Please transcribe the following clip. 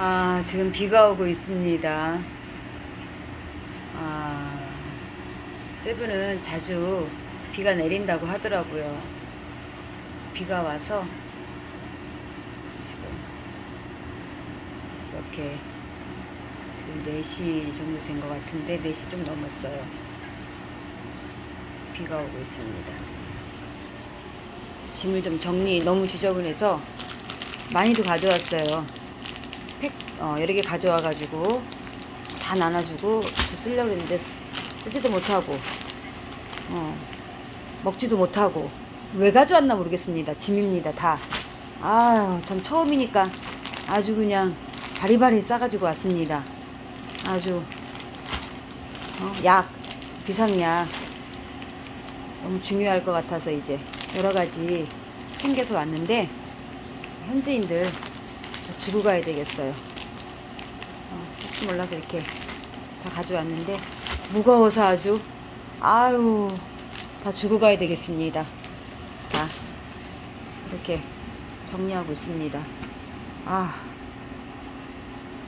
아, 지금 비가 오고 있습니다. 아, 세븐은 자주 비가 내린다고 하더라고요. 비가 와서 지금 이렇게 지금 4시 정도 된 것 같은데 4시 좀 넘었어요. 비가 오고 있습니다. 짐을 좀 정리 너무 지저분해서 많이도 가져왔어요. 팩 어, 여러 개 가져와가지고 다 나눠주고 쓰려고 했는데 쓰지도 못하고 어, 먹지도 못하고 왜 가져왔나 모르겠습니다. 짐입니다 다. 아유 참 처음이니까 아주 그냥 바리바리 싸가지고 왔습니다. 아주 어, 약 비상약 너무 중요할 것 같아서 이제 여러 가지 챙겨서 왔는데 현지인들 다 주고 가야 되겠어요. 어, 혹시 몰라서 이렇게 다 가져왔는데 무거워서 아주 아유 다 주고 가야 되겠습니다. 다 이렇게 정리하고 있습니다. 아